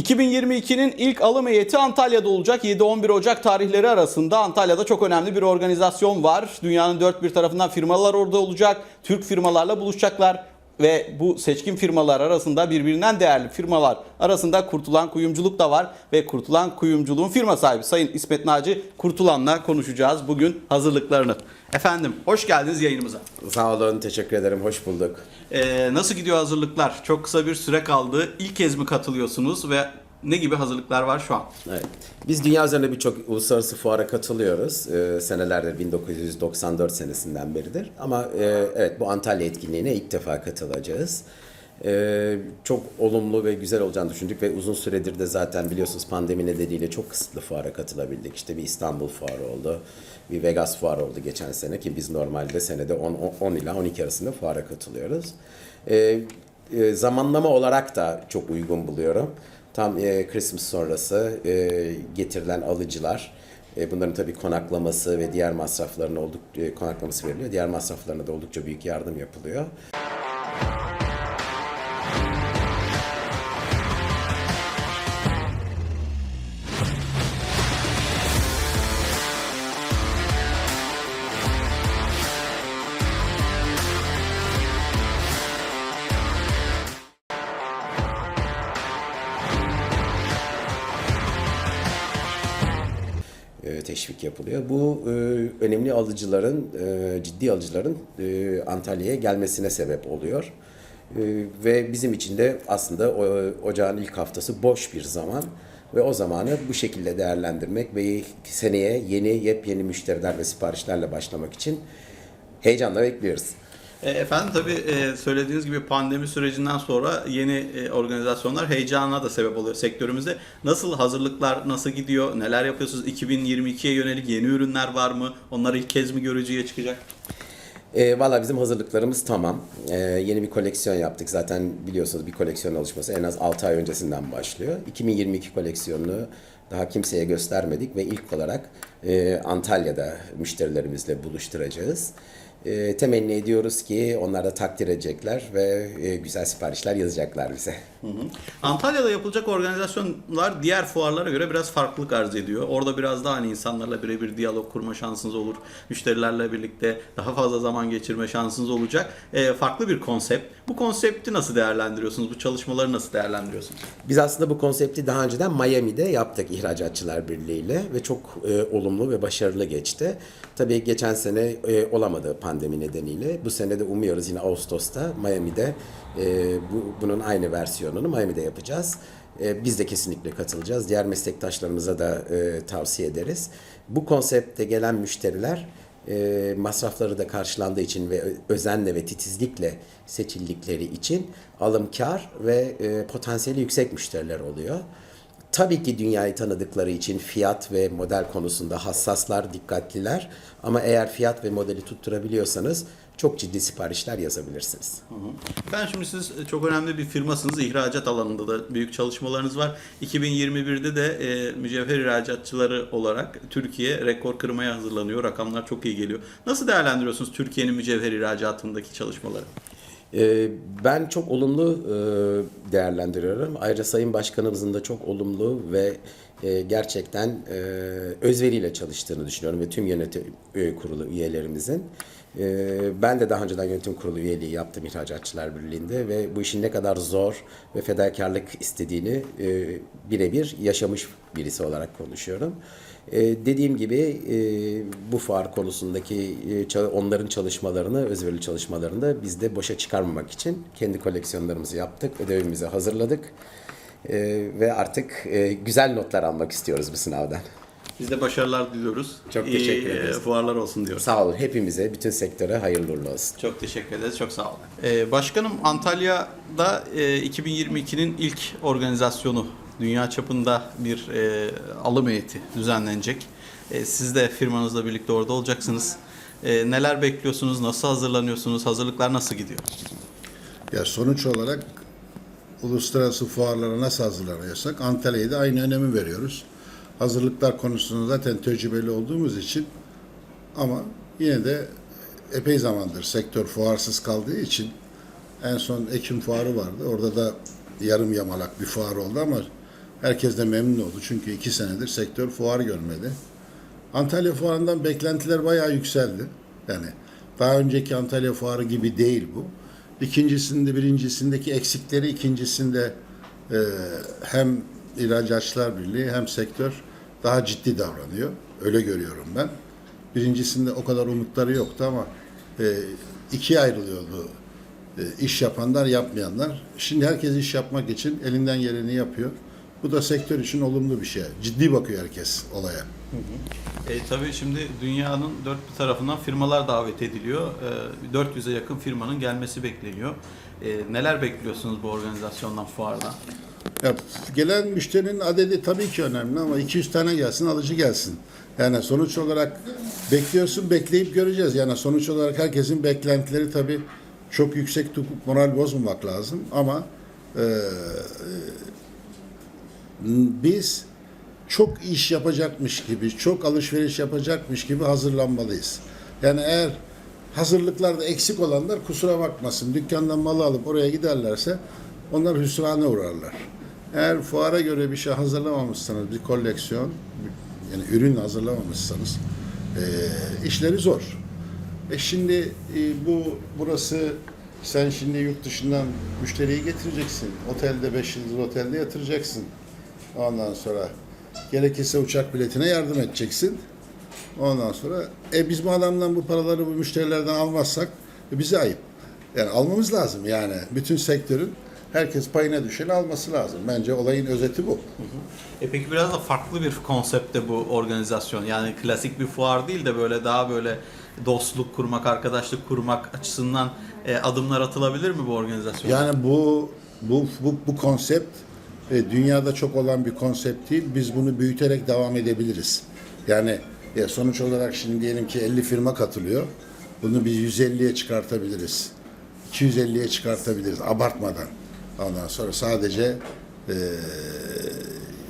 2022'nin ilk alım heyeti Antalya'da olacak. 7-11 Ocak tarihleri arasında Antalya'da çok önemli bir organizasyon var. Dünyanın dört bir tarafından firmalar orada olacak. Türk firmalarla buluşacaklar ve bu seçkin firmalar arasında birbirinden değerli firmalar arasında Kurtulan Kuyumculuk da var ve Kurtulan Kuyumculuğun firma sahibi Sayın İsmet Naci Kurtulan'la konuşacağız bugün hazırlıklarını. Efendim hoş geldiniz yayınımıza. Sağ olun, teşekkür ederim. Hoş bulduk. Ee, nasıl gidiyor hazırlıklar? Çok kısa bir süre kaldı. İlk kez mi katılıyorsunuz ve ne gibi hazırlıklar var şu an? Evet. Biz dünya üzerinde birçok uluslararası fuara katılıyoruz. Ee, senelerdir 1994 senesinden beridir. Ama e, evet bu Antalya etkinliğine ilk defa katılacağız. Ee, çok olumlu ve güzel olacağını düşündük ve uzun süredir de zaten biliyorsunuz pandemi nedeniyle çok kısıtlı fuara katılabildik. İşte bir İstanbul fuarı oldu, bir Vegas fuarı oldu geçen sene ki biz normalde senede 10, 10 ila 12 arasında fuara katılıyoruz. Ee, e, zamanlama olarak da çok uygun buluyorum. Tam e, Christmas sonrası e, getirilen alıcılar, e, bunların tabii konaklaması ve diğer masraflarına olduk e, konaklaması veriliyor. Diğer masraflarına da oldukça büyük yardım yapılıyor. Teşvik yapılıyor. Bu e, önemli alıcıların, e, ciddi alıcıların e, Antalya'ya gelmesine sebep oluyor. E, ve bizim için de aslında o, ocağın ilk haftası boş bir zaman ve o zamanı bu şekilde değerlendirmek ve seneye yeni yepyeni müşteriler ve siparişlerle başlamak için heyecanla bekliyoruz. E, Efendim tabii e, söylediğiniz gibi pandemi sürecinden sonra yeni e, organizasyonlar heyecana da sebep oluyor sektörümüzde. Nasıl hazırlıklar nasıl gidiyor? Neler yapıyorsunuz? 2022'ye yönelik yeni ürünler var mı? Onları ilk kez mi görücüye çıkacak? E, Valla bizim hazırlıklarımız tamam. E, yeni bir koleksiyon yaptık. Zaten biliyorsunuz bir koleksiyon alışması en az 6 ay öncesinden başlıyor. 2022 koleksiyonunu daha kimseye göstermedik ve ilk olarak e, Antalya'da müşterilerimizle buluşturacağız. E, temenni ediyoruz ki onlar da takdir edecekler ve e, güzel siparişler yazacaklar bize. Antalya'da yapılacak organizasyonlar diğer fuarlara göre biraz farklılık arz ediyor. Orada biraz daha hani insanlarla birebir diyalog kurma şansınız olur. Müşterilerle birlikte daha fazla zaman geçirme şansınız olacak. E, farklı bir konsept. Bu konsepti nasıl değerlendiriyorsunuz? Bu çalışmaları nasıl değerlendiriyorsunuz? Biz aslında bu konsepti daha önceden Miami'de yaptık İhracatçılar Birliği ile ve çok e, olumlu ve başarılı geçti. Tabii geçen sene e, olamadı pandemi nedeniyle. Bu sene de umuyoruz yine Ağustos'ta Miami'de e, bu, bunun aynı versiyonunu Miami'de yapacağız. E, biz de kesinlikle katılacağız. Diğer meslektaşlarımıza da e, tavsiye ederiz. Bu konsepte gelen müşteriler e, masrafları da karşılandığı için ve özenle ve titizlikle seçildikleri için alımkar ve e, potansiyeli yüksek müşteriler oluyor. Tabii ki dünyayı tanıdıkları için fiyat ve model konusunda hassaslar, dikkatliler. Ama eğer fiyat ve modeli tutturabiliyorsanız çok ciddi siparişler yazabilirsiniz. Ben şimdi siz çok önemli bir firmasınız. İhracat alanında da büyük çalışmalarınız var. 2021'de de e, mücevher ihracatçıları olarak Türkiye rekor kırmaya hazırlanıyor. Rakamlar çok iyi geliyor. Nasıl değerlendiriyorsunuz Türkiye'nin mücevher ihracatındaki çalışmaları? Ee, Ben çok olumlu e, değerlendiriyorum. Ayrıca Sayın Başkanımızın da çok olumlu ve e, gerçekten e, özveriyle çalıştığını düşünüyorum ve tüm yönetim e, kurulu üyelerimizin. E, Ben de daha önceden yönetim kurulu üyeliği yaptım İhracatçılar Birliği'nde ve bu işin ne kadar zor ve fedakarlık istediğini e, birebir yaşamış birisi olarak konuşuyorum. E, dediğim gibi e, bu fuar konusundaki e, onların çalışmalarını, özverili çalışmalarını da biz de boşa çıkarmamak için kendi koleksiyonlarımızı yaptık, ödevimizi hazırladık E, ve artık güzel notlar almak istiyoruz bu sınavdan. Biz de başarılar diliyoruz. Çok İyi, teşekkür e, ederiz. fuarlar olsun diyoruz. Sağ olun hepimize, bütün sektöre hayırlı uğurlu olsun. Çok teşekkür ederiz. Çok sağ olun. Ee, başkanım Antalya'da e, 2022'nin ilk organizasyonu dünya çapında bir e, alım heyeti düzenlenecek. E, siz de firmanızla birlikte orada olacaksınız. E, neler bekliyorsunuz? Nasıl hazırlanıyorsunuz? Hazırlıklar nasıl gidiyor? Ya sonuç olarak uluslararası fuarlara nasıl hazırlanıyorsak Antalya'ya da aynı önemi veriyoruz. Hazırlıklar konusunda zaten tecrübeli olduğumuz için ama yine de epey zamandır sektör fuarsız kaldığı için en son Ekim fuarı vardı. Orada da yarım yamalak bir fuar oldu ama Herkes de memnun oldu çünkü iki senedir sektör fuar görmedi. Antalya fuarından beklentiler bayağı yükseldi. Yani daha önceki Antalya fuarı gibi değil bu. İkincisinde, birincisindeki eksikleri, ikincisinde e, hem İhracatçılar Birliği hem sektör daha ciddi davranıyor. Öyle görüyorum ben. Birincisinde o kadar umutları yoktu ama e, ikiye ayrılıyordu e, iş yapanlar, yapmayanlar. Şimdi herkes iş yapmak için elinden geleni yapıyor. Bu da sektör için olumlu bir şey. Ciddi bakıyor herkes olaya. E, tabii şimdi dünyanın dört bir tarafından firmalar davet ediliyor. E, 400'e yakın firmanın gelmesi bekleniyor. E, neler bekliyorsunuz bu organizasyondan, fuardan? Ya, gelen müşterinin adedi tabii ki önemli ama 200 tane gelsin, alıcı gelsin. Yani sonuç olarak bekliyorsun, bekleyip göreceğiz. Yani sonuç olarak herkesin beklentileri tabii çok yüksek tutup moral bozmamak lazım ama e, biz çok iş yapacakmış gibi, çok alışveriş yapacakmış gibi hazırlanmalıyız. Yani eğer hazırlıklarda eksik olanlar kusura bakmasın. Dükkandan malı alıp oraya giderlerse onlar hüsrana uğrarlar. Eğer fuara göre bir şey hazırlamamışsanız, bir koleksiyon, yani ürün hazırlamamışsanız eee işleri zor. E şimdi e, bu burası sen şimdi yurt dışından müşteriyi getireceksin. Otelde 5 yıldız otelde yatıracaksın. Ondan sonra gerekirse uçak biletine yardım edeceksin. Ondan sonra e biz bu adamdan bu paraları bu müşterilerden almazsak e, bize ayıp. Yani almamız lazım yani. Bütün sektörün herkes payına düşeni alması lazım. Bence olayın özeti bu. E peki biraz da farklı bir konseptte bu organizasyon. Yani klasik bir fuar değil de böyle daha böyle dostluk kurmak, arkadaşlık kurmak açısından e, adımlar atılabilir mi bu organizasyon? Yani bu bu bu, bu konsept e, dünyada çok olan bir konsept değil. Biz bunu büyüterek devam edebiliriz. Yani ya sonuç olarak şimdi diyelim ki 50 firma katılıyor. Bunu biz 150'ye çıkartabiliriz. 250'ye çıkartabiliriz abartmadan. Ondan sonra sadece e,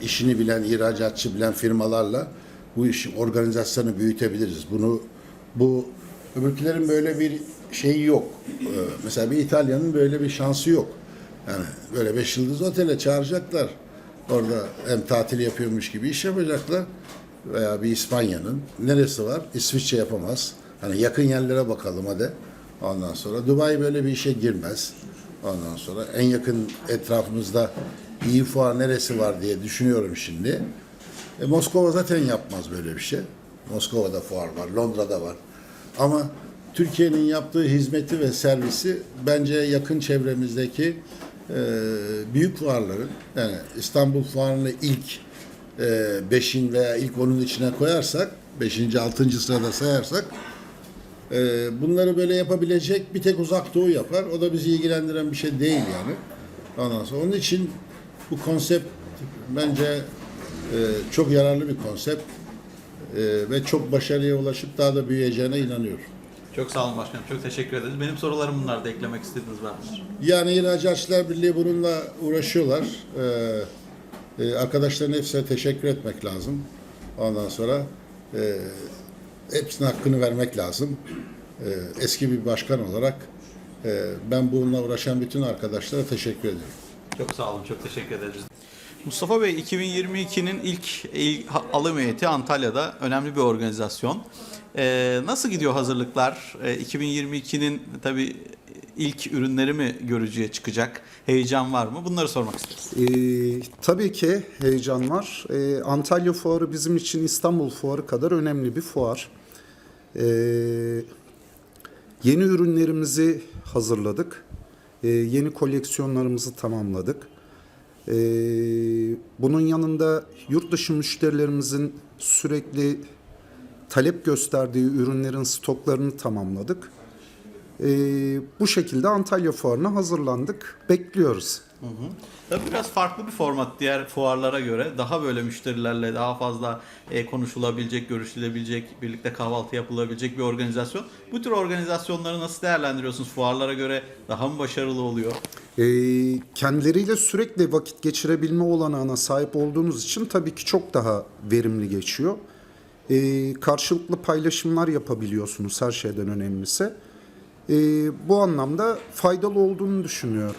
işini bilen, ihracatçı bilen firmalarla bu işin organizasyonu büyütebiliriz. Bunu bu öbürkülerin böyle bir şeyi yok. Ee, mesela bir İtalya'nın böyle bir şansı yok. Yani böyle beş yıldız otele çağıracaklar. Orada hem tatil yapıyormuş gibi iş yapacaklar. Veya bir İspanya'nın neresi var? İsviçre yapamaz. Hani yakın yerlere bakalım hadi. Ondan sonra Dubai böyle bir işe girmez. Ondan sonra en yakın etrafımızda iyi fuar neresi var diye düşünüyorum şimdi. E, Moskova zaten yapmaz böyle bir şey. Moskova'da fuar var, Londra'da var. Ama Türkiye'nin yaptığı hizmeti ve servisi bence yakın çevremizdeki e, büyük fuarların, yani İstanbul fuarını ilk e, beşin veya ilk onun içine koyarsak, beşinci, altıncı sırada sayarsak, bunları böyle yapabilecek bir tek uzak doğu yapar. O da bizi ilgilendiren bir şey değil yani. Ondan sonra onun için bu konsept bence e, çok yararlı bir konsept e, ve çok başarıya ulaşıp daha da büyüyeceğine inanıyorum. Çok sağ olun başkanım. Çok teşekkür ederiz. Benim sorularım bunlar da eklemek istediğiniz var mıdır? Yani İhracatçılar Birliği bununla uğraşıyorlar. Ee, arkadaşların hepsine teşekkür etmek lazım. Ondan sonra e, hepsine hakkını vermek lazım. E, eski bir başkan olarak e, ben bununla uğraşan bütün arkadaşlara teşekkür ediyorum. Çok sağ olun. Çok teşekkür ederiz. Mustafa Bey 2022'nin ilk, ilk alım heyeti Antalya'da önemli bir organizasyon. Ee, nasıl gidiyor hazırlıklar? Ee, 2022'nin tabii ilk ürünleri mi görücüye çıkacak? Heyecan var mı? Bunları sormak isteriz. Ee, tabii ki heyecan var. Ee, Antalya Fuarı bizim için İstanbul Fuarı kadar önemli bir fuar. Ee, yeni ürünlerimizi hazırladık. Ee, yeni koleksiyonlarımızı tamamladık. Ee, bunun yanında yurt dışı müşterilerimizin sürekli talep gösterdiği ürünlerin stoklarını tamamladık. Ee, bu şekilde Antalya Fuarı'na hazırlandık. Bekliyoruz. Tabii biraz farklı bir format diğer fuarlara göre. Daha böyle müşterilerle daha fazla e, konuşulabilecek, görüşülebilecek, birlikte kahvaltı yapılabilecek bir organizasyon. Bu tür organizasyonları nasıl değerlendiriyorsunuz? Fuarlara göre daha mı başarılı oluyor? Ee, kendileriyle sürekli vakit geçirebilme olanağına sahip olduğunuz için tabii ki çok daha verimli geçiyor. Ee, karşılıklı paylaşımlar yapabiliyorsunuz her şeyden önemlisi. Ee, bu anlamda faydalı olduğunu düşünüyorum.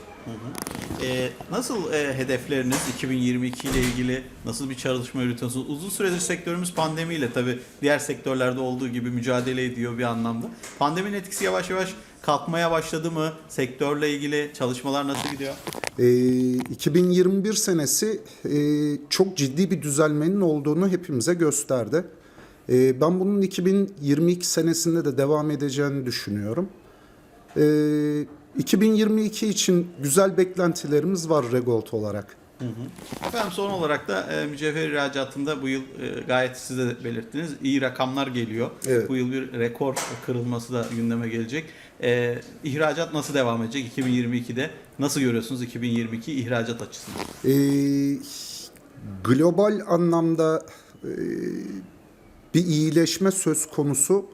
Ee, nasıl e, hedefleriniz 2022 ile ilgili nasıl bir çalışma yürütüyorsunuz? Uzun süredir sektörümüz pandemiyle tabii diğer sektörlerde olduğu gibi mücadele ediyor bir anlamda. Pandeminin etkisi yavaş yavaş kalkmaya başladı mı? Sektörle ilgili çalışmalar nasıl gidiyor? Ee, 2021 senesi e, çok ciddi bir düzelmenin olduğunu hepimize gösterdi. Ee, ben bunun 2022 senesinde de devam edeceğini düşünüyorum. Ee, 2022 için güzel beklentilerimiz var Regolt olarak. Efendim son olarak da e, mücevher ihracatında bu yıl e, gayet siz de belirttiniz iyi rakamlar geliyor. Evet. Bu yıl bir rekor kırılması da gündeme gelecek. E, ihracat nasıl devam edecek 2022'de? Nasıl görüyorsunuz 2022 ihracat açısından? Ee, global anlamda e, bir iyileşme söz konusu.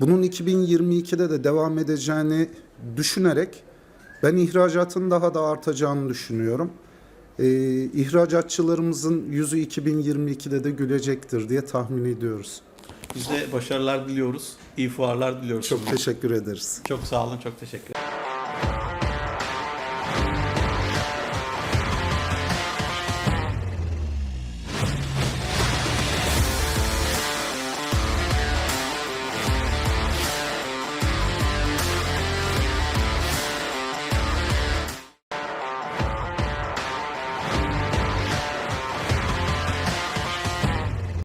Bunun 2022'de de devam edeceğini düşünerek ben ihracatın daha da artacağını düşünüyorum. Ee, ihracatçılarımızın yüzü 2022'de de gülecektir diye tahmin ediyoruz. Biz de başarılar diliyoruz. İyi fuarlar diliyoruz. Çok teşekkür ederiz. Çok sağ olun. Çok teşekkür